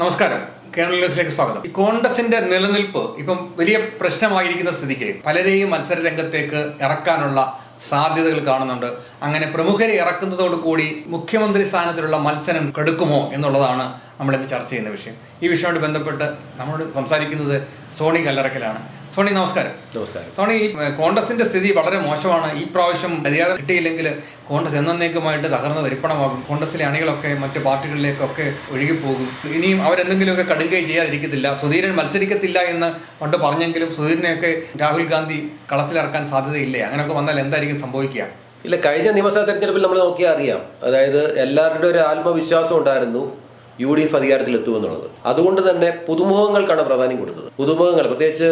നമസ്കാരം. കേരള ന്യൂസിലേക്ക് സ്വാഗതം. കോൺഗ്രസിന്റെ നിലനിൽപ്പ് ഇപ്പം വലിയ പ്രശ്നമായിരിക്കുന്ന സ്ഥിതിക്ക് പലരെയും മത്സര രംഗത്തേക്ക് ഇറക്കാനുള്ള സാധ്യതകൾ കാണുന്നുണ്ട്. അങ്ങനെ പ്രമുഖരെ ഇറക്കുന്നതോടുകൂടി മുഖ്യമന്ത്രി സ്ഥാനത്തിലുള്ള മത്സരം കെടുക്കുമോ എന്നുള്ളതാണ് നമ്മൾ ഇന്ന് ചർച്ച ചെയ്യുന്ന വിഷയം. ഈ വിഷയമായിട്ട് ബന്ധപ്പെട്ട് നമ്മളോട് സംസാരിക്കുന്നത് സോണി കല്ലറക്കലാണ്. സോണി നമസ്കാരം. നമസ്കാരം. സോണി ഈ കോൺഗ്രസിന്റെ സ്ഥിതി വളരെ മോശമാണ്. ഈ പ്രാവശ്യം മര്യാദ കിട്ടിയില്ലെങ്കിൽ കോൺഗ്രസ് എന്നേക്കുമായിട്ട് തകർന്ന തരിപ്പണമാകും. കോൺഗ്രസിലെ അണികളൊക്കെ മറ്റു പാർട്ടികളിലേക്കൊക്കെ ഒഴുകിപ്പോകും. ഇനിയും അവരെന്തെങ്കിലുമൊക്കെ കടുങ്കൈ ചെയ്യാതിരിക്കത്തില്ല. സുധീരൻ മത്സരിക്കത്തില്ല എന്ന് പണ്ട് പറഞ്ഞെങ്കിലും സുധീരനെയൊക്കെ രാഹുൽ ഗാന്ധി കളത്തിലിറക്കാൻ സാധ്യതയില്ലേ? അങ്ങനെയൊക്കെ വന്നാൽ എന്തായിരിക്കും സംഭവിക്കുക? ഇല്ല കഴിഞ്ഞ നിയമസഭാ തെരഞ്ഞെടുപ്പിൽ നമ്മൾ നോക്കിയാൽ അറിയാം. അതായത് എല്ലാവരുടെ ഒരു ആത്മവിശ്വാസം ഉണ്ടായിരുന്നു. യു ഡി എഫ് അധികാരത്തിലെത്തുമെന്നുള്ളത്. അതുകൊണ്ട് തന്നെ പുതുമുഖങ്ങൾക്കാണ് പ്രാധാന്യം കൊടുത്തത്. പുതുമുഖങ്ങൾ പ്രത്യേകിച്ച്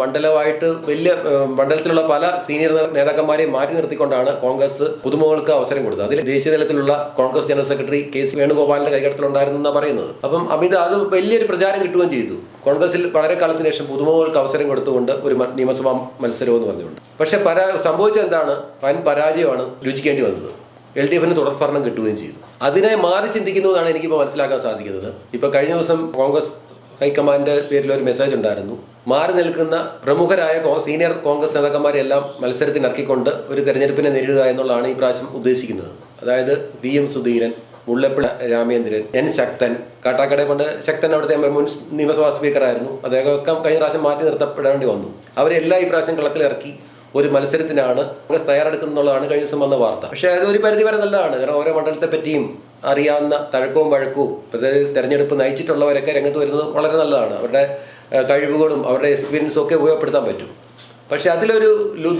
മണ്ഡലമായിട്ട് വലിയ മണ്ഡലത്തിലുള്ള പല സീനിയർ നേതാക്കന്മാരെ മാറ്റി നിർത്തിക്കൊണ്ടാണ് കോൺഗ്രസ് പുതുമുഖങ്ങൾക്ക് അവസരം കൊടുത്തത്. അതിൽ ദേശീയ തലത്തിലുള്ള Congress general secretary K C വേണുഗോപാലിന്റെ കൈകടത്തിലുണ്ടായിരുന്നു എന്നാണ് പറയുന്നത്. അപ്പം അമിത അത് വലിയൊരു പ്രചാരം കിട്ടുകയും ചെയ്തു. കോൺഗ്രസിൽ വളരെ കാലത്തിന് ശേഷം പുതുമുഖങ്ങൾക്ക് അവസരം കൊടുത്തുകൊണ്ട് ഒരു നിയമസഭാ മത്സരവും എന്ന് പറഞ്ഞുകൊണ്ട്. പക്ഷെ പരാ സംഭവിച്ചെന്താണ് വൻ പരാജയമാണ് രുചിക്കേണ്ടി വന്നത്. എൽ ഡി എഫിന് തുടർഭരണം കിട്ടുകയും ചെയ്തു. അതിനെ മാറി ചിന്തിക്കുന്നതാണ് എനിക്കിപ്പോൾ മനസ്സിലാക്കാൻ സാധിക്കുന്നത്. ഇപ്പോൾ കഴിഞ്ഞ ദിവസം കോൺഗ്രസ് ഹൈക്കമാൻഡ് പേരിൽ ഒരു മെസ്സേജ് ഉണ്ടായിരുന്നു. മാറി നിൽക്കുന്ന പ്രമുഖരായ സീനിയർ കോൺഗ്രസ് നേതാക്കന്മാരെല്ലാം മത്സരത്തിനിറക്കിക്കൊണ്ട് ഒരു തെരഞ്ഞെടുപ്പിനെ നേരിടുക എന്നുള്ളതാണ് ഈ പ്രാവശ്യം ഉദ്ദേശിക്കുന്നത്. അതായത് V M Sudheeran Mullappally Ramendran N Sakthan Kattakada കൊണ്ട് ശക്തൻ അവിടുത്തെ മുൻ നിയമസഭാ സ്പീക്കറായിരുന്നു. അദ്ദേഹമൊക്കെ കഴിഞ്ഞ പ്രാവശ്യം മാറ്റി നിർത്തപ്പെടേണ്ടി വന്നു. അവരെല്ലാം ഈ പ്രാവശ്യം കളത്തിലിറക്കി ഒരു മത്സരത്തിനാണ് കോൺഗ്രസ് തയ്യാറെടുക്കുന്നുള്ളതാണ് കഴിഞ്ഞ ദിവസം വന്ന വാർത്ത. പക്ഷേ അത് ഒരു പരിധി വരെ നല്ലതാണ്. കാരണം ഓരോ മണ്ഡലത്തെ പറ്റിയും അറിയാവുന്ന തഴക്കവും വഴക്കവും അതായത് തെരഞ്ഞെടുപ്പ് നയിച്ചിട്ടുള്ളവരൊക്കെ രംഗത്ത് വരുന്നത് വളരെ നല്ലതാണ്. അവരുടെ കഴിവുകളും അവരുടെ എക്സ്പീരിയൻസും ഒക്കെ ഉപയോഗപ്പെടുത്താൻ പറ്റും. പക്ഷെ അതിലൊരു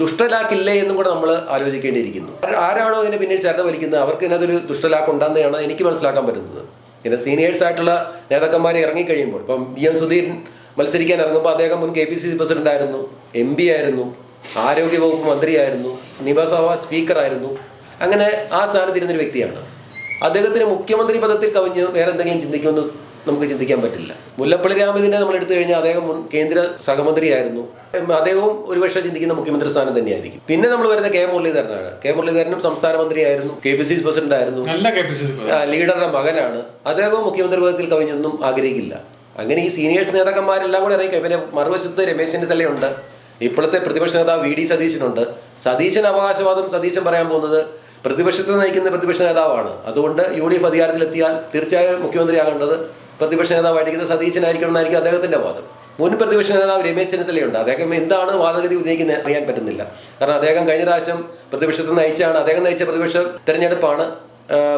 ദുഷ്ടലാക്കില്ലേ എന്നും കൂടെ നമ്മൾ ആലോചിക്കേണ്ടിയിരിക്കുന്നു. ആരാണോ ഇതിനെ പിന്നിൽ ചരട് വലിക്കുന്നത്? അവർക്ക് ഇതിനകത്തൊരു ദുഷ്ടലാക്ക് ഉണ്ടെന്നാണ് എനിക്ക് മനസ്സിലാക്കാൻ പറ്റുന്നത്. പിന്നെ സീനിയേഴ്സ് ആയിട്ടുള്ള നേതാക്കന്മാരെ ഇറങ്ങിക്കഴിയുമ്പോൾ ഇപ്പം വി എം സുധീരൻ മത്സരിക്കാൻ ഇറങ്ങുമ്പോൾ അദ്ദേഹം മുൻ K P C C president ആയിരുന്നു എം പി ആയിരുന്നു. ആരോഗ്യ വകുപ്പ് മന്ത്രിയായിരുന്നു നിയമസഭാ സ്പീക്കറായിരുന്നു. അങ്ങനെ ആ സ്ഥാനത്തിരുന്നൊരു വ്യക്തിയാണ്. അദ്ദേഹത്തിന് മുഖ്യമന്ത്രി പദത്തിൽ കവിഞ്ഞ് വേറെ എന്തെങ്കിലും ചിന്തിക്കുമെന്ന് നമുക്ക് ചിന്തിക്കാൻ പറ്റില്ല. മുല്ലപ്പള്ളി രാമചന്ദ്രനെ നമ്മൾ എടുത്തു കഴിഞ്ഞാൽ അദ്ദേഹം കേന്ദ്ര സഹമന്ത്രിയായിരുന്നു. അദ്ദേഹവും ഒരുപക്ഷെ ചിന്തിക്കുന്ന മുഖ്യമന്ത്രി സ്ഥാനം തന്നെയായിരിക്കും. പിന്നെ നമ്മൾ വരുന്ന കെ മുരളീധരനാണ്. കെ മുരളീധരനും സംസ്ഥാന മന്ത്രിയായിരുന്നു K P C C president. ആയിരുന്നു ലീഡറുടെ മകനാണ്. അദ്ദേഹവും മുഖ്യമന്ത്രി പദത്തിൽ കവിഞ്ഞൊന്നും ആഗ്രഹിക്കില്ല. അങ്ങനെ ഈ സീനിയേഴ്സ് നേതാക്കന്മാരെല്ലാം കൂടെ ഇറങ്ങി പിന്നെ മറുവശത്ത് രമേശ് ചെന്നിത്തലയുണ്ട്. ഇപ്പോഴത്തെ പ്രതിപക്ഷ നേതാവ് വി ഡി സതീശനുണ്ട്. സതീശൻ അവകാശവാദം സതീശൻ പറയാൻ പോകുന്നത് പ്രതിപക്ഷത്തെ നയിക്കുന്ന പ്രതിപക്ഷ നേതാവാണ്. അതുകൊണ്ട് യു ഡി എഫ് അധികാരത്തിലെത്തിയാൽ തീർച്ചയായും മുഖ്യമന്ത്രിയാകേണ്ടത് പ്രതിപക്ഷ നേതാവായിരിക്കുന്ന സതീശനായിരിക്കണം എന്നായിരിക്കും അദ്ദേഹത്തിന്റെ വാദം. മുൻ പ്രതിപക്ഷ നേതാവ് രമേശ് ചെന്നിത്തലയുണ്ട്. അദ്ദേഹം എന്താണ് വാദഗതി ഉന്നയിക്കുന്നത് അറിയാൻ പറ്റുന്നില്ല. കാരണം അദ്ദേഹം കഴിഞ്ഞ പ്രാവശ്യം പ്രതിപക്ഷത്തെ നയിച്ചാണ് അദ്ദേഹം നയിച്ച പ്രതിപക്ഷ തെരഞ്ഞെടുപ്പാണ്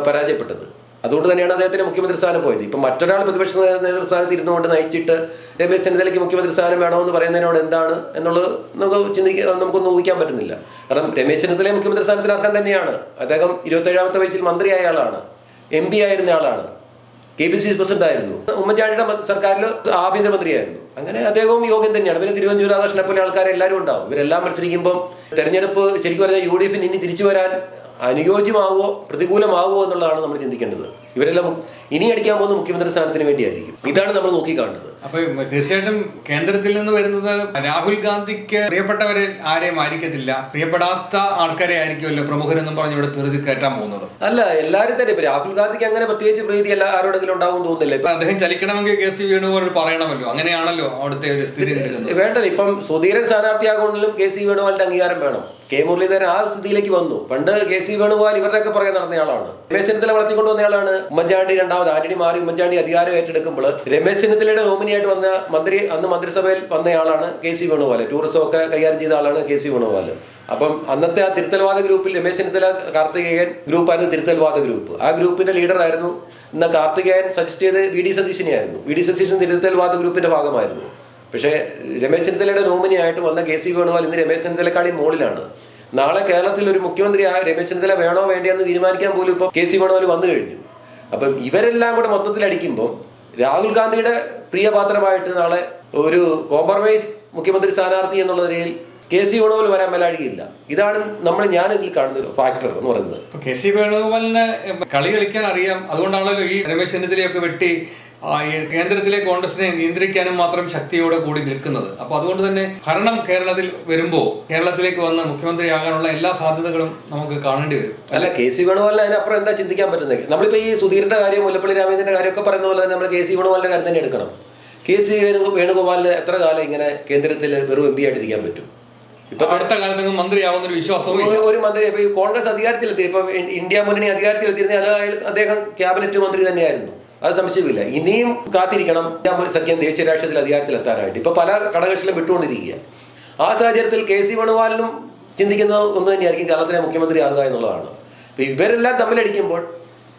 പരാജയപ്പെട്ടത്. അതുകൊണ്ട് തന്നെയാണ് അദ്ദേഹത്തിന് മുഖ്യമന്ത്രി സ്ഥാനം പോയത്. ഇപ്പം മറ്റൊരാൾ പ്രതിപക്ഷ നേതൃസ്ഥാനത്ത് ഇരുന്നുകൊണ്ട് നയിച്ചിട്ട് രമേശ് ചെന്നിത്തലയ്ക്ക് മുഖ്യമന്ത്രി സ്ഥാനം വേണമെന്ന് പറയുന്നതിനോട് എന്താണ് എന്നുള്ളത് നമുക്ക് ചിന്തിക്കാൻ നമുക്കൊന്നും ഊഹിക്കാൻ പറ്റുന്നില്ല. കാരണം രമേശ് ചെന്നിത്തല മുഖ്യമന്ത്രി സ്ഥാനത്തിന് അർഹം തന്നെയാണ്. അദ്ദേഹം ഇരുപത്തേഴാമത്തെ വയസ്സിൽ മന്ത്രിയായ ആളാണ്. എം പി ആയിരുന്ന ആളാണ്. കെ പി സി പ്രസിഡന്റ് ആയിരുന്നു. ഉമ്മൻചാണ്ടിയുടെ സർക്കാരിൽ ആഭ്യന്തരമന്ത്രിയായിരുന്നു. അങ്ങനെ അദ്ദേഹവും യോഗ്യം തന്നെയാണ്. പിന്നെ തിരുവഞ്ചൂർ രാധാകൃഷ്ണനെ പോലെ ആൾക്കാരെല്ലാവരും ഉണ്ടാവും. ഇവരെല്ലാം മത്സരിക്കുമ്പോൾ തെരഞ്ഞെടുപ്പ് ശരിക്കും പറഞ്ഞാൽ യു ഡി എഫിന് ഇനി തിരിച്ചു വരാൻ അനുയോജ്യമാകുമോ പ്രതികൂലമാകുമോ എന്നുള്ളതാണ് നമ്മൾ ചിന്തിക്കേണ്ടത്. ഇവരെല്ലാം ഇനി അടിക്കാൻ പോകുന്ന മുഖ്യമന്ത്രി സ്ഥാനത്തിന് വേണ്ടിയായിരിക്കും. ഇതാണ് നമ്മൾ നോക്കിക്കാണുന്നത്. അപ്പൊ തീർച്ചയായിട്ടും കേന്ദ്രത്തിൽ നിന്ന് വരുന്നത് രാഹുൽ ഗാന്ധിക്ക് പ്രിയപ്പെട്ടവരെ ആരെയും ആയിരിക്കത്തില്ല. പ്രിയപ്പെടാത്ത ആൾക്കാരെ ആയിരിക്കുമല്ലോ പ്രമുഖരെന്നും പറഞ്ഞ് ഇവിടെ തുരുതി കയറ്റാൻ പോകുന്നത്. അല്ല എല്ലാവരും തന്നെ ഇപ്പൊ രാഹുൽ ഗാന്ധിക്ക് അങ്ങനെ പ്രത്യേകിച്ച് പ്രീതി എല്ലാ ആരോടെങ്കിലും ഉണ്ടാവും തോന്നുന്നില്ല. ഇപ്പൊ അദ്ദേഹം ചലിക്കണമെങ്കിൽ കെ സി വേണുഗോപാൽ പറയണമല്ലോ. അങ്ങനെയാണല്ലോ അവിടുത്തെ ഒരു സ്ഥിതി വേണ്ടല്ലോ വേണ്ടത് ഇപ്പം സുധീരൻ സ്ഥാനാർത്ഥിയാകൊണ്ടിലും കെ സി വേണുഗോപാലിന്റെ അംഗീകാരം വേണം. കെ മുരളീധരൻ ആ സ്ഥിതിയിലേക്ക് വന്നു. പണ്ട് കെ സി വേണുഗോപാൽ ഇവരുടെയൊക്കെ പുറകെ നടന്നയാളാണ് രമേശ് ചെന്നിത്തല വളർത്തിക്കൊണ്ട് വന്നയാളാണ് ഉമ്മൻചാണ്ടി രണ്ടാമത്. ആന്റണി മാറി ഉമ്മൻചാണ്ടി അധികാരം ഏറ്റെടുക്കുമ്പോൾ രമേശ് ചെന്നിത്തലയുടെ നോമിനിയായിട്ട് വന്ന മന്ത്രി അന്ന് മന്ത്രിസഭയിൽ വന്നയാളാണ് കെ സി വേണുഗോപാൽ. ടൂറിസം ഒക്കെ കൈകാര്യം ചെയ്ത ആളാണ് കെ സി വേണുഗോപാൽ. അപ്പം അന്നത്തെ ആ തിരുത്തൽവാദ ഗ്രൂപ്പിൽ രമേശ് ചെന്നിത്തല കാർത്തികേയൻ ഗ്രൂപ്പായിരുന്നു തിരുത്തൽവാദ ഗ്രൂപ്പ്. ആ ഗ്രൂപ്പിന്റെ ലീഡറായിരുന്നു ഇന്ന് കാർത്തികേയൻ സജസ്റ്റ് ചെയ്ത് വി ഡി സതീശനെയായിരുന്നു. വി ഡി സതീശൻ തിരുത്തൽവാദ ഗ്രൂപ്പിന്റെ ഭാഗമായിരുന്നു. പക്ഷേ രമേശ് ചെന്നിത്തലയുടെ നോമിനിയായിട്ട് വന്ന കെ സി വേണുഗോപാൽ ഇന്ന് രമേശ് ചെന്നിത്തലക്കാളി മുകളിലാണ് നാളെ കേരളത്തിൽ ഒരു മുഖ്യമന്ത്രി ആ രമേശ് ചെന്നിത്തല വേണോ വേണ്ടിയെന്ന് തീരുമാനിക്കാൻ പോലും ഇപ്പോൾ കെ സി വേണുഗോപാൽ വന്നു കഴിഞ്ഞു. അപ്പം ഇവരെല്ലാം കൂടെ മൊത്തത്തിൽ അടിക്കുമ്പോൾ രാഹുൽ ഗാന്ധിയുടെ പ്രിയപാത്രമായിട്ട് നാളെ ഒരു കോംപ്രമൈസ് മുഖ്യമന്ത്രി സ്ഥാനാർത്ഥി എന്നുള്ള നിലയിൽ കെ സി വേണുഗോപാൽ വരാൻ മേലാഴികയില്ല. ഇതാണ് നമ്മൾ ഞാൻ ഇതിൽ കാണുന്ന ഫാക്ടർ എന്ന് പറയുന്നത്. കെ സി വേണുഗോപാലിന് കളി കളിക്കാൻ അറിയാം. അതുകൊണ്ടാണല്ലോ ഈ രമേശ് ചെന്നിത്തലയൊക്കെ വെട്ടി കേന്ദ്രത്തിലെ കോൺഗ്രസിനെ നിയന്ത്രിക്കാനും മാത്രം ശക്തിയോടെ കൂടി നിൽക്കുന്നത്. അപ്പോൾ അതുകൊണ്ട് തന്നെ ഭരണം കേരളത്തിൽ വരുമ്പോ കേരളത്തിലേക്ക് വന്ന് മുഖ്യമന്ത്രിയാകാനുള്ള എല്ലാ സാധ്യതകളും നമുക്ക് കാണേണ്ടി വരും. അല്ല കെ സി വേണുഗോപാലിന് അതിനപ്പുറം എന്താ ചിന്തിക്കാൻ പറ്റുന്നത്? നമ്മളിപ്പോൾ ഈ സുധീരന്റെ കാര്യം മുല്ലപ്പള്ളി രാമേന്ദ്രന്റെ കാര്യമൊക്കെ പറയുന്ന പോലെ തന്നെ നമ്മൾ കെ സി വേണുഗോപാലിന്റെ കാര്യം തന്നെ എടുക്കണം. കെ സി വേണുഗോപാലിന് എത്ര കാലം ഇങ്ങനെ കേന്ദ്രത്തിൽ വെറും എം പി ആയിട്ടിരിക്കാൻ പറ്റും? ഇപ്പൊ അടുത്ത കാലത്ത് മന്ത്രിയാവുന്ന ഒരു വിശ്വാസവും ഒരു- മന്ത്രി ഇപ്പൊ കോൺഗ്രസ് അധികാരത്തിലെത്തി ഇപ്പൊ ഇന്ത്യ മുന്നണി അധികാരത്തിലെത്തിയിരുന്ന അദ്ദേഹം ക്യാബിനറ്റ് മന്ത്രി തന്നെയായിരുന്നു. അത് സംശയമില്ല. ഇനിയും കാത്തിരിക്കണം. സഖ്യം ദേശീയ രാഷ്ട്രീയത്തിൽ അധികാരത്തിലെത്താനായിട്ട്. ഇപ്പൊ പല ഘടകകക്ഷികളും വിട്ടുകൊണ്ടിരിക്കുക. ആ സാഹചര്യത്തിൽ കെ സി വേണുഗോപാലിനും ചിന്തിക്കുന്നത് ഒന്ന് തന്നെയായിരിക്കും കേരളത്തിലെ മുഖ്യമന്ത്രി ആകുക എന്നുള്ളതാണ്. ഇപ്പൊ ഇവരെല്ലാം തമ്മിലടിക്കുമ്പോൾ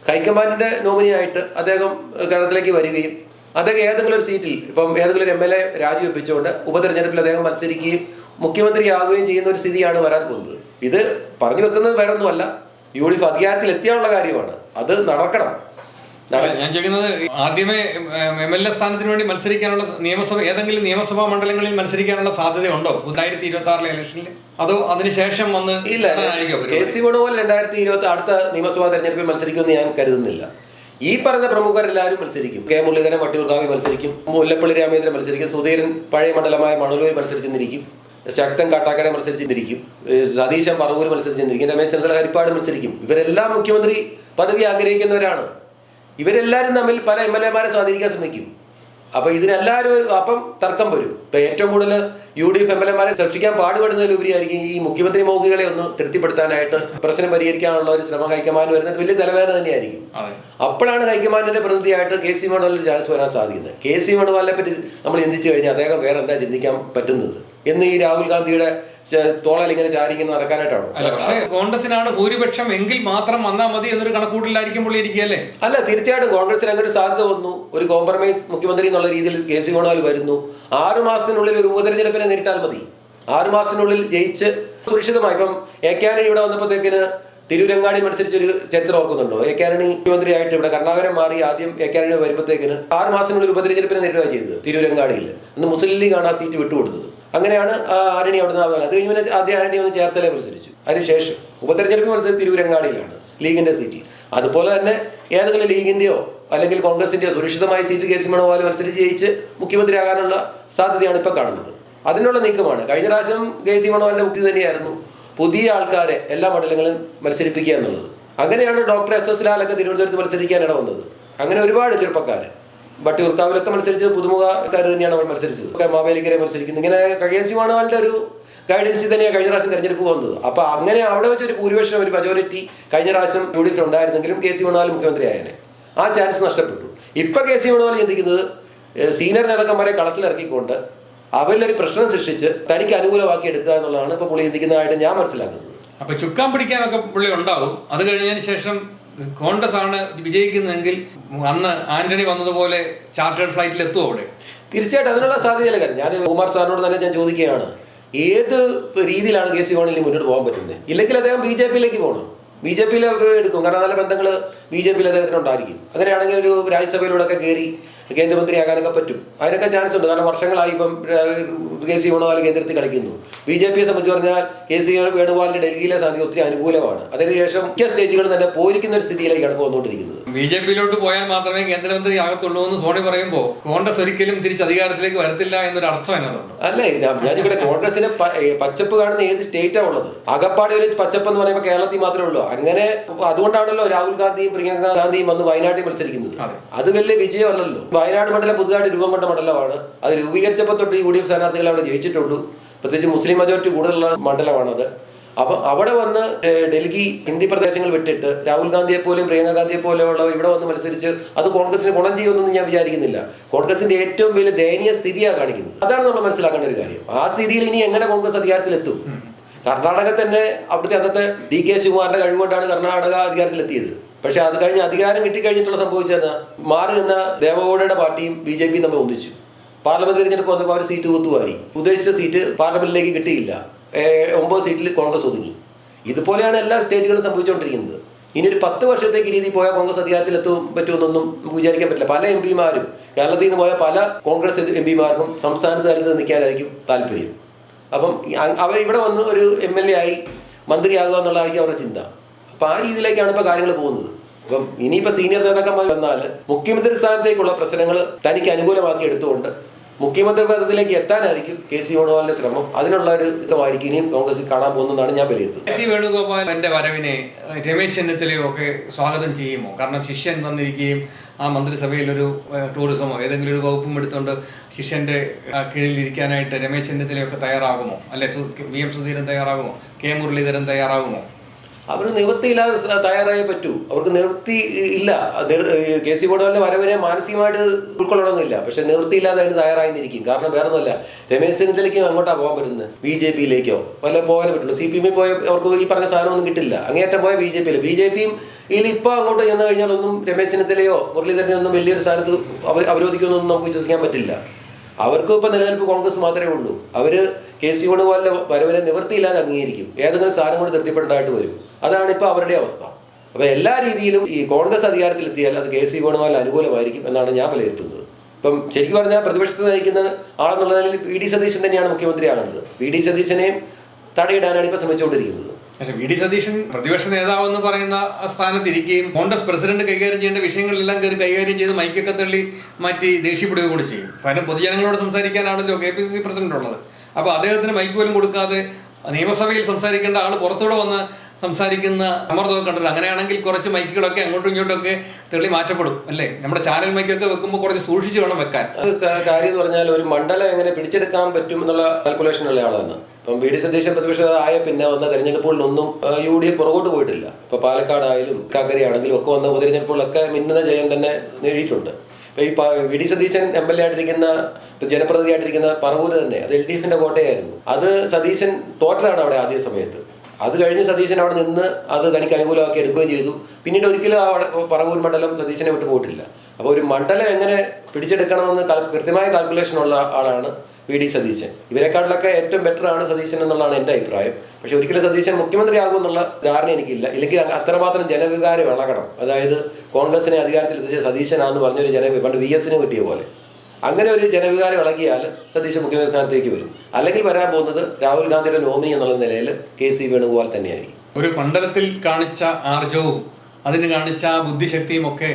ഹൈക്കമാൻഡിന്റെ നോമിനിയായിട്ട് അദ്ദേഹം കേരളത്തിലേക്ക് വരികയും അദ്ദേഹം ഏതെങ്കിലും ഒരു സീറ്റിൽ ഇപ്പം ഏതെങ്കിലും ഒരു എം എൽ എ രാജിവെപ്പിച്ചുകൊണ്ട് ഉപതെരഞ്ഞെടുപ്പിൽ അദ്ദേഹം മത്സരിക്കുകയും മുഖ്യമന്ത്രിയാകുകയും ചെയ്യുന്ന ഒരു സ്ഥിതിയാണ് വരാൻ പോകുന്നത്. ഇത് പറഞ്ഞു വെക്കുന്നത് വേറെ ഒന്നുമല്ല യു ഡി എഫ് അധികാരത്തിൽ എത്തിയാനുള്ള കാര്യമാണ്. അത് നടക്കണം. നട- ഞാൻ ചോദിക്കുന്നത് ആദ്യമേ എം എൽ എ സ്ഥാനത്തിന് വേണ്ടി മത്സരിക്കാനുള്ള നിയമസഭ ഏതെങ്കിലും നിയമസഭാ മണ്ഡലങ്ങളിൽ മത്സരിക്കാനുള്ള സാധ്യതയുണ്ടോ? രണ്ടായിരത്തി ഇരുപത്തി ആറിലെ ഇലക്ഷനിൽ അതോ അതിനുശേഷം വന്ന് ഇല്ല കെ? സി വേണുപോലെ രണ്ടായിരത്തി ഇരുപത്തി അടുത്ത നിയമസഭാ തെരഞ്ഞെടുപ്പിൽ മത്സരിക്കുമെന്ന് ഞാൻ കരുതുന്നില്ല. ഈ പറഞ്ഞ പ്രമുഖരെല്ലാവരും മത്സരിക്കും. കെ മുരളീധരൻ വട്ടിയൂർക്കാവി മത്സരിക്കും. മുല്ലപ്പള്ളി രാമേന്ദ്രൻ മത്സരിക്കും. സുധീരൻ പഴയ മണ്ഡലമായ മണലൂരിൽ മത്സരിച്ചെന്നിരിക്കും ശക്തൻ കാട്ടാക്കട മത്സരിച്ചെന്നിരിക്കും ഏഹ് സതീശൻ പറവൂർ മത്സരിച്ചെന്നിരിക്കും രമേശ് ചന്ദ്ര ഹരിപ്പാട് മത്സരിക്കും. ഇവരെല്ലാം മുഖ്യമന്ത്രി പദവി ആഗ്രഹിക്കുന്നവരാണ്. ഇവരെല്ലാവരും തമ്മിൽ പല എം എൽ എമാരെ സ്വാധീനിക്കാൻ ശ്രമിക്കും. അപ്പൊ ഇതിനെല്ലാവരും അപ്പം തർക്കം വരും. ഇപ്പൊ ഏറ്റവും കൂടുതൽ U D F M L എമാരെ സൃഷ്ടിക്കാൻ പാടുപെടുന്നതിലുപരിയായിരിക്കും ഈ മുഖ്യമന്ത്രി മോഹികളെ ഒന്ന് തൃപ്തിപ്പെടുത്താനായിട്ട് പ്രശ്നം പരിഹരിക്കാനുള്ള ഒരു ശ്രമം ഹൈക്കമാൻഡ് വരുന്നത് വലിയ തലവേദന തന്നെയായിരിക്കും. അപ്പോഴാണ് ഹൈക്കമാൻഡിന്റെ പ്രതിനിധിയായിട്ട് കെ സി വേണുഗോപാലിന് ചാൻസ് വരാൻ സാധിക്കുന്നത്. കെ സി വേണുവാലിനെ പറ്റി നമ്മൾ ചിന്തിച്ചു കഴിഞ്ഞാൽ അദ്ദേഹം വേറെ എന്താ ചിന്തിക്കാൻ പറ്റുന്നത്? എന്ന് ഈ രാഹുൽ ഗാന്ധിയുടെ തോളൽ ഇങ്ങനെ ചാരി ഇങ്ങനെ നടക്കാനായിട്ടാണോ? അല്ല പക്ഷേ കോൺഗ്രസിനാണ് ഭൂരിപക്ഷം എങ്കിൽ മാത്രം വന്നാൽ മതി എന്നൊരു കണക്കൂട്ടിലായിരിക്കും പുള്ളി ഇരിക്കുകയല്ലേ? അല്ല തീർച്ചയായിട്ടും കോൺഗ്രസിന് അങ്ങനെ ഒരു സാധ്യത വന്നു. ഒരു കോംപ്രമൈസ് മുഖ്യമന്ത്രി എന്നുള്ള രീതിയിൽ കെ സി വേണുഗോപാൽ വരുന്നു. ആറു മാസത്തിനുള്ളിൽ ഒരു ഉപതെരഞ്ഞെടുപ്പിനെ നേരിട്ടാൽ മതി. ആറു മാസത്തിനുള്ളിൽ ജയിച്ച് സുരക്ഷിതമായി. ഇപ്പം എ കെ ആന്റണി ഇവിടെ വന്നപ്പോഴത്തേക്കിന് തിരൂരങ്ങാടി മത്സരിച്ചൊരു ചരിത്രം ഓർക്കുന്നുണ്ടോ? എ ആന്റണി മുഖ്യമന്ത്രിയായിട്ട് ഇവിടെ കർണാകരം മാറി ആദ്യം എ കെ ആന്റണി വരുമ്പോഴത്തേക്കിന് ആറ് മാസത്തിനുള്ളിൽ ഉപതെരഞ്ഞെടുപ്പിനെ നേരിടുക ചെയ്തത് തിരൂരങ്ങാടിയിൽ. അന്ന് മുസ്ലിം ലീഗാണ് ആ സീറ്റ് വിട്ടുകൊടുത്തത്. അങ്ങനെയാണ് ആരണി അവിടുന്ന് അവിടെ നിന്ന് അത് കഴിഞ്ഞ് പിന്നെ ആദ്യം ആരണി വന്ന് ചേർത്തലേ മത്സരിച്ചു. അതിനുശേഷം ഉപതെരഞ്ഞെടുപ്പ് മത്സരം തിരൂരങ്ങാടിയിലാണ് ലീഗിന്റെ സീറ്റിൽ. അതുപോലെ തന്നെ ഏതെങ്കിലും ലീഗിന്റെയോ അല്ലെങ്കിൽ കോൺഗ്രസിന്റെയോ സുരക്ഷിതമായ സീറ്റ് കെ സി മത്സരിച്ച് ജയിച്ച് മുഖ്യമന്ത്രിയാകാനുള്ള സാധ്യതയാണ് ഇപ്പൊ കാണുന്നത്. അതിനുള്ള നീക്കമാണ്. കഴിഞ്ഞ പ്രാവശ്യം കെ സി വേണുഗോപാലിന്റെ മുക്തി തന്നെയായിരുന്നു പുതിയ ആൾക്കാരെ എല്ലാ മണ്ഡലങ്ങളും മത്സരിപ്പിക്കുക എന്നുള്ളത്. അങ്ങനെയാണ് ഡോക്ടർ എസ് എസ് ലാലൊക്കെ തിരുവനന്തപുരത്ത് മത്സരിക്കാൻ ഇട വന്നത് അങ്ങനെ ഒരുപാട് ചെറുപ്പക്കാര് വട്ടിയൂർക്കാവിലൊക്കെ മത്സരിച്ചത് പുതുമുഖക്കാർ തന്നെയാണ് അവർ മത്സരിച്ചത്. ഒക്കെ മാവേലിക്കരെ മത്സരിക്കുന്നത് ഇങ്ങനെ കകേസി സി വേണുഗോപാലിന്റെ ഒരു ഗൈഡൻസിൽ തന്നെയാണ് കഴിഞ്ഞ പ്രാവശ്യം തെരഞ്ഞെടുപ്പ് വന്നത്. അപ്പൊ അങ്ങനെ അവിടെ വെച്ചൊരു ഭൂരിപക്ഷം ഒരു മെജോറിറ്റി കഴിഞ്ഞ പ്രാവശ്യം യു ഡി എഫിൽ ഉണ്ടായിരുന്നെങ്കിലും കെ സി വേണുവാൽ മുഖ്യമന്ത്രി ആയനെ ആ ചാൻസ് നഷ്ടപ്പെട്ടു. ഇപ്പൊ കെ സി വേണുവാൽ ചിന്തിക്കുന്നത് സീനിയർ നേതാക്കന്മാരെ കളത്തിലിറക്കിക്കൊണ്ട് അവരിലൊരു പ്രശ്നം സൃഷ്ടിച്ച് തനിക്ക് അനുകൂലമാക്കി എടുക്കുക എന്നുള്ളതാണ് ഇപ്പൊ പുള്ളി ചിന്തിക്കുന്നതായിട്ട് ഞാൻ മനസ്സിലാക്കുന്നത്. അപ്പൊ ചുക്കാൻ പിടിക്കാനൊക്കെ പുള്ളി ഉണ്ടാവും. അത് കഴിഞ്ഞതിന് ശേഷം കോൺഗ്രസ് ആണ് വിജയിക്കുന്നതെങ്കിൽ അന്ന് ആന്റണി വന്നതുപോലെ ചാർട്ടേഡ് ഫ്ലൈറ്റിൽ എത്തുമോ അവിടെ? തീർച്ചയായിട്ടും അതിനുള്ള സാധ്യതയില്ല കാര്യം. ഞാൻ കുമാർ സാറിനോട് തന്നെ ഞാൻ ചോദിക്കുകയാണ്. ഏത് രീതിയിലാണ് കെ സി വേണമെങ്കിൽ മുന്നോട്ട് പോകാൻ പറ്റുന്നത് ഇല്ലെങ്കിൽ അദ്ദേഹം ബി ജെ പിയിലേക്ക് പോകണം. ബി ജെ പിയിൽ എടുക്കും. കാരണം നല്ല ബന്ധങ്ങൾ ബി ജെ പിയിൽ അദ്ദേഹത്തിന് ഉണ്ടായിരിക്കും. അങ്ങനെയാണെങ്കിൽ ഒരു രാജ്യസഭയിലൂടെ ഒക്കെ കയറി കേന്ദ്രമന്ത്രിയാകാനൊക്കെ പറ്റും. അതിനൊക്കെ ചാൻസ് ഉണ്ട്. കാരണം വർഷങ്ങളായി ഇപ്പം കെ സി വേണുഗോപാൽ കേന്ദ്രത്തിൽ കളിക്കുന്നു. ബി ജെ പിയെ സംബന്ധിച്ച് പറഞ്ഞാൽ കെ സി വേണുഗോപാലിന്റെ ഡൽഹിയിലെ സാധ്യത ഒത്തിരി അനുകൂലമാണ്. അതിനുശേഷം മിക്ക സ്റ്റേറ്റുകളും തന്നെ പോയിരിക്കുന്ന ഒരു സ്ഥിതിയിലേക്കാണ് പോന്നുകൊണ്ടിരിക്കുന്നത്. ബി ജെ പിയിലോട്ട് പോയാൽ മാത്രമേ കേന്ദ്രമന്ത്രി ആകത്തുള്ളൂ എന്ന് സോണി പറയുമ്പോൾ കോൺഗ്രസ് ഒരിക്കലും തിരിച്ച് അധികാരത്തിലേക്ക് വരത്തില്ല എന്നൊരു അർത്ഥം അതിനകത്തുണ്ട്. അല്ലേ? ഇവിടെ കോൺഗ്രസിന് പച്ചപ്പ് കാണുന്ന ഏത് സ്റ്റേറ്റാ ഉള്ളത്? അകപ്പാടി ഒരു പച്ചപ്പ് എന്ന് പറയുമ്പോൾ കേരളത്തിൽ മാത്രമേ ഉള്ളൂ. അങ്ങനെ അതുകൊണ്ടാണല്ലോ രാഹുൽ ഗാന്ധിയും പ്രിയങ്ക ഗാന്ധിയും വന്ന് വയനാട്ടിൽ മത്സരിക്കുന്നത്. അതെ. അത് വലിയ വിജയമല്ലല്ലോ. വയനാട് മണ്ഡലം പുതുതായിട്ട് രൂപം കൊണ്ട മണ്ഡലമാണ്. അത് രൂപീകരിച്ചപ്പോൾ തൊട്ട് യു ഡി എഫ് സ്ഥാനാർത്ഥികൾ അവിടെ ജയിച്ചിട്ടുള്ളൂ പ്രത്യേകിച്ച് മുസ്ലിം മെജോറിറ്റി കൂടുതലുള്ള മണ്ഡലമാണത്. അപ്പൊ അവിടെ വന്ന് ഡൽഹി ഹിന്ദി പ്രദേശങ്ങൾ വിട്ടിട്ട് രാഹുൽ ഗാന്ധിയെ പോലെയും പ്രിയങ്ക ഗാന്ധിയെ പോലെയുള്ളവർ ഇവിടെ വന്ന് മത്സരിച്ച് അത് കോൺഗ്രസിന് ഗുണം ചെയ്യുമെന്നൊന്നും ഞാൻ വിചാരിക്കുന്നില്ല. കോൺഗ്രസിന്റെ ഏറ്റവും വലിയ ദയനീയ സ്ഥിതിയാണ് കാണിക്കുന്നത്. അതാണ് നമ്മൾ മനസ്സിലാക്കേണ്ട ഒരു കാര്യം. ആ സ്ഥിതിയിൽ ഇനി എങ്ങനെ കോൺഗ്രസ് അധികാരത്തിലെത്തും? കർണാടക തന്നെ അവിടുത്തെ അന്നത്തെ ഡി കെ ശിവകുമാറിന്റെ കഴിവുകൊണ്ടാണ് കർണാടക അധികാരത്തിലെത്തിയത്. പക്ഷെ അത് കഴിഞ്ഞ് അധികാരം കിട്ടിക്കഴിഞ്ഞിട്ടുള്ള സംഭവിച്ചത് മാറി നിന്ന ദേവഗൌഡയുടെ പാർട്ടിയും ബി ജെ പിയും തമ്മിൽ ഒന്നിച്ചു. പാർലമെന്റ് തിരഞ്ഞെടുപ്പ് വന്നപ്പോൾ അവർ സീറ്റ് കുത്തുവാരി. ഉദ്ദേശിച്ച സീറ്റ് പാർലമെന്റിലേക്ക് കിട്ടിയില്ല. ഒമ്പത് സീറ്റിൽ കോൺഗ്രസ് ഒതുങ്ങി. ഇതുപോലെയാണ് എല്ലാ സ്റ്റേറ്റുകളും സംഭവിച്ചുകൊണ്ടിരിക്കുന്നത്. ഇനി ഒരു പത്ത് വർഷത്തേക്ക് രീതി പോയാൽ കോൺഗ്രസ് അധികാരത്തിലെത്തും പറ്റുമെന്നൊന്നും നമുക്ക് വിചാരിക്കാൻ പറ്റില്ല. പല എം പിമാരും കേരളത്തിൽ നിന്ന് പോയ പല കോൺഗ്രസ് എം പിമാർക്കും സംസ്ഥാന തലത്തിൽ നിൽക്കാനായിരിക്കും താല്പര്യം. അപ്പം അവർ ഇവിടെ വന്ന് ഒരു എം എൽ എ ആയി മന്ത്രിയാകുക എന്നുള്ളതായിരിക്കും അവരുടെ ചിന്ത. അപ്പം ആ രീതിയിലേക്കാണ് ഇപ്പോൾ കാര്യങ്ങൾ പോകുന്നത്. അപ്പം ഇനിയിപ്പോ സീനിയർ നേതാക്കന്മാർ വന്നാൽ മുഖ്യമന്ത്രി സ്ഥാനത്തേക്കുള്ള പ്രശ്നങ്ങൾ തനിക്ക് അനുകൂലമാക്കി എടുത്തുകൊണ്ട് മുഖ്യമന്ത്രി പദത്തിലേക്ക് എത്താനായിരിക്കും കെ സി വേണുഗോപാലിന്റെ ശ്രമം. അതിനുള്ള ഒരു ഇതുമായിരിക്കും ഇനിയും കോൺഗ്രസ് കാണാൻ പോകുന്നതാണ് ഞാൻ വിലയിരുത്തുന്നത്. കെ സി വേണുഗോപാലിന്റെ വരവിനെ ഏഹ്, രമേശ് ചെന്നിത്തലയോ ഒക്കെ സ്വാഗതം ചെയ്യുമോ? കാരണം ശിഷ്യൻ വന്നിരിക്കുകയും ആ മന്ത്രിസഭയിൽ ഒരു ടൂറിസമോ ഏതെങ്കിലും ഒരു വകുപ്പും എടുത്തുകൊണ്ട് ശിഷ്യന്റെ കീഴിൽ ഇരിക്കാനായിട്ട് രമേശ് ചെന്നിത്തലയൊക്കെ തയ്യാറാകുമോ? അല്ലെ വി എം സുധീരൻ തയ്യാറാകുമോ? കെ മുരളീധരൻ തയ്യാറാകുമോ? അവർ നിവൃത്തിയില്ലാതെ തയ്യാറായി തയ്യാറായേ പറ്റൂ. അവർക്ക് നിവൃത്തി ഇല്ല. കെ സി വേണുഗോപാലിന്റെ വരവിനെ മാനസികമായിട്ട് ഉൾക്കൊള്ളണമെന്നില്ല. പക്ഷെ നിവൃത്തിയില്ലാതെ അതിന് തയ്യാറായിരിക്കും കാരണം വേറെ ഒന്നുമല്ല രമേശ് ചെന്നിത്തലയ്ക്കും അങ്ങോട്ടാ പോകാൻ പറ്റുന്നത്? ബി ജെ പിയിലേക്കോ? വല്ല പോകാനേ പറ്റുള്ളൂ. സി പി എമ്മിൽ പോയ അവർക്ക് ഈ പറഞ്ഞ സാധനമൊന്നും കിട്ടില്ല. അങ്ങേറ്റം പോയ ബി ജെ പിയിൽ ബി ജെ പിയും ഇതിൽ ഇപ്പോൾ അങ്ങോട്ട് ചെന്ന് കഴിഞ്ഞാൽ ഒന്നും രമേശ് ചെന്നിത്തലയോ മുരളീധരനെയോ ഒന്നും വലിയൊരു സ്ഥാനത്ത് അവ- അവരോധിക്കുമെന്നൊന്നും നമുക്ക് വിശ്വസിക്കാൻ പറ്റില്ല. അവർക്ക് ഇപ്പം നിലനിൽപ്പ് കോൺഗ്രസ് മാത്രമേ ഉള്ളൂ. അവർ കെ സി വേണുഗോപാലിന്റെ വരവിനെ നിവൃത്തിയില്ലാതെ അംഗീകരിക്കും. ഏതെങ്കിലും സാധനം കൊണ്ട് തൃപ്തിപ്പെടേണ്ടതായിട്ട് വരും. അതാണ് ഇപ്പോൾ അവരുടെ അവസ്ഥ. അപ്പോൾ എല്ലാ രീതിയിലും ഈ കോൺഗ്രസ് അധികാരത്തിലെത്തിയാൽ അത് കെ സി വേണുഗോപാലിന് അനുകൂലമായിരിക്കും എന്നാണ് ഞാൻ വിലയിരുത്തുന്നത്. ഇപ്പം ശരിക്കും പറഞ്ഞാൽ പ്രതിപക്ഷത്തെ നയിക്കുന്ന ആളെന്നുള്ള നിലയിൽ പി ഡി സതീശൻ തന്നെയാണ് മുഖ്യമന്ത്രി ആകേണ്ടത് പി ഡി സതീശനെയും തടയിടാനാണ് ഇപ്പോൾ ശ്രമിച്ചുകൊണ്ടിരിക്കുന്നത്. പക്ഷെ വി ഡി സതീശൻ പ്രതിപക്ഷ നേതാവ് എന്ന് പറയുന്ന സ്ഥാനത്തിരിക്കുകയും കോൺഗ്രസ് പ്രസിഡന്റ് കൈകാര്യം ചെയ്യേണ്ട വിഷയങ്ങളെല്ലാം കയറി കൈകാര്യം ചെയ്ത് മൈക്കൊക്കെ തള്ളി മാറ്റി ദേഷ്യപ്പെടുകയും കൂടി ചെയ്യും. കാരണം പൊതുജനങ്ങളോട് സംസാരിക്കാനാണല്ലോ K P C C president ഉള്ളത് അപ്പോൾ അദ്ദേഹത്തിന് മൈക്ക് പോലും കൊടുക്കാതെ നിയമസഭയിൽ സംസാരിക്കേണ്ട ആൾ പുറത്തൂടെ വന്ന് സംസാരിക്കുന്ന സമ്മർദ്ദമൊക്കെ കണ്ടല്ലോ അങ്ങനെയാണെങ്കിൽ കുറച്ച് മൈക്കുകളൊക്കെ അങ്ങോട്ടും ഇങ്ങോട്ടും ഒക്കെ തെളി മാറ്റപ്പെടും അല്ലേ? നമ്മുടെ ചാനൽ മൈക്കൊക്കെ വെക്കുമ്പോൾ കുറച്ച് സൂക്ഷിച്ച് വേണം വെക്കാൻ. കാര്യം എന്ന് പറഞ്ഞാൽ ഒരു മണ്ഡലം എങ്ങനെ പിടിച്ചെടുക്കാൻ പറ്റും എന്നുള്ള കാൽക്കുലേഷൻ ഉള്ള ആളാണ്. ഇപ്പം വി ഡി സതീശൻ പ്രതിപക്ഷ ആയ പിന്നെ വന്ന തെരഞ്ഞെടുപ്പുകളിലൊന്നും യു ഡി എഫ് പുറകോട്ട് പോയിട്ടില്ല. ഇപ്പൊ പാലക്കാടായാലും കാക്കരി ആണെങ്കിലും ഒക്കെ വന്ന ഉപതെരഞ്ഞെടുപ്പുകളിലൊക്കെ മിന്നുന്ന ജയം തന്നെ നേടിയിട്ടുണ്ട്. ഇപ്പൊ ഈ V D Satheesan M L A ആയിട്ടിരിക്കുന്ന ജനപ്രതിനിധിയായിട്ടിരിക്കുന്ന പറവൂര് തന്നെ അത് എൽ ഡി എഫിന്റെ കോട്ടയായിരുന്നു. അത് സതീശൻ തോറ്റതാണ് അവിടെ ആദ്യ സമയത്ത്. അത് കഴിഞ്ഞ് സതീശൻ അവിടെ നിന്ന് അത് തനിക്ക് അനുകൂലമാക്കി എടുക്കുകയും ചെയ്തു. പിന്നീട് ഒരിക്കലും അവിടെ പറവൂർ മണ്ഡലം സതീശനെ വിട്ടു പോയിട്ടില്ല. അപ്പോൾ ഒരു മണ്ഡലം എങ്ങനെ പിടിച്ചെടുക്കണമെന്ന് കൃത്യമായ കാൽക്കുലേഷൻ ഉള്ള ആളാണ് വി ഡി സതീശൻ. ഇവരെക്കാട്ടിലൊക്കെ ഏറ്റവും ബെറ്റർ ആണ് സതീശൻ എന്നുള്ളതാണ് എന്റെ അഭിപ്രായം. പക്ഷെ ഒരിക്കലും സതീശൻ മുഖ്യമന്ത്രി ആകും എന്നുള്ള ധാരണ എനിക്കില്ല. ഇല്ലെങ്കിൽ അത്രമാത്രം ജനവികാരം ഇളകണം. അതായത് കോൺഗ്രസിനെ അധികാരത്തിലെത്തിച്ച സതീശനാന്ന് പറഞ്ഞൊരു ജന പണ്ട് വി എസിന് കിട്ടിയ പോലെ. അങ്ങനെ ഒരു ജനവികാരം ഇളകിയാൽ സതീശൻ മുഖ്യമന്ത്രി സ്ഥാനത്തേക്ക് വരും. അല്ലെങ്കിൽ വരാൻ പോകുന്നത് രാഹുൽ ഗാന്ധിയുടെ നോമിനി എന്നുള്ള നിലയിൽ കെ സി വേണുഗോപാൽ തന്നെയായിരിക്കും. ഒരു മണ്ഡലത്തിൽ കാണിച്ച ആർജവും അതിന് കാണിച്ച ആ ബുദ്ധിശക്തിയും ഒക്കെ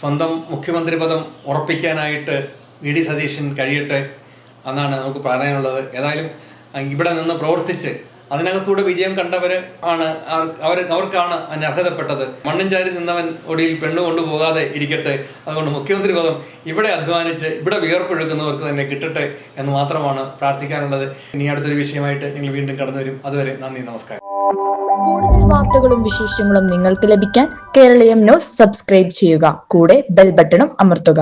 സ്വന്തം മുഖ്യമന്ത്രി പദം ഉറപ്പിക്കാനായിട്ട് വി ഡി സതീശൻ കഴിയട്ടെ എന്നാണ് നമുക്ക് പറയാനുള്ളത്. ഏതായാലും ഇവിടെ നിന്ന് പ്രവർത്തിച്ച് അതിനകത്തൂടെ വിജയം കണ്ടവർ ആണ് അവർ അവർക്കാണ് അതിന് അർഹതപ്പെട്ടത്. മണ്ണും ചാരി നിന്നവൻ ഒടിയിൽ പെണ്ണ് കൊണ്ടുപോകാതെ ഇരിക്കട്ടെ. അതുകൊണ്ട് മുഖ്യമന്ത്രി പദം ഇവിടെ അധ്വാനിച്ച് ഇവിടെ വിയർപ്പൊഴുക്കുന്നവർക്ക് തന്നെ കിട്ടട്ടെ എന്ന് മാത്രമാണ് പ്രാർത്ഥിക്കാനുള്ളത്. ഇനി അടുത്തൊരു വിഷയമായിട്ട് നിങ്ങൾ വീണ്ടും കടന്നു വരും അതുവരെ നന്ദി നമസ്കാരം. കൂടുതൽ വാർത്തകളും വിശേഷങ്ങളും നിങ്ങൾക്ക് ലഭിക്കാൻ കേരളീയം ന്യൂസ് സബ്സ്ക്രൈബ് ചെയ്യുക. കൂടെ ബെൽ ബട്ടണും അമർത്തുക.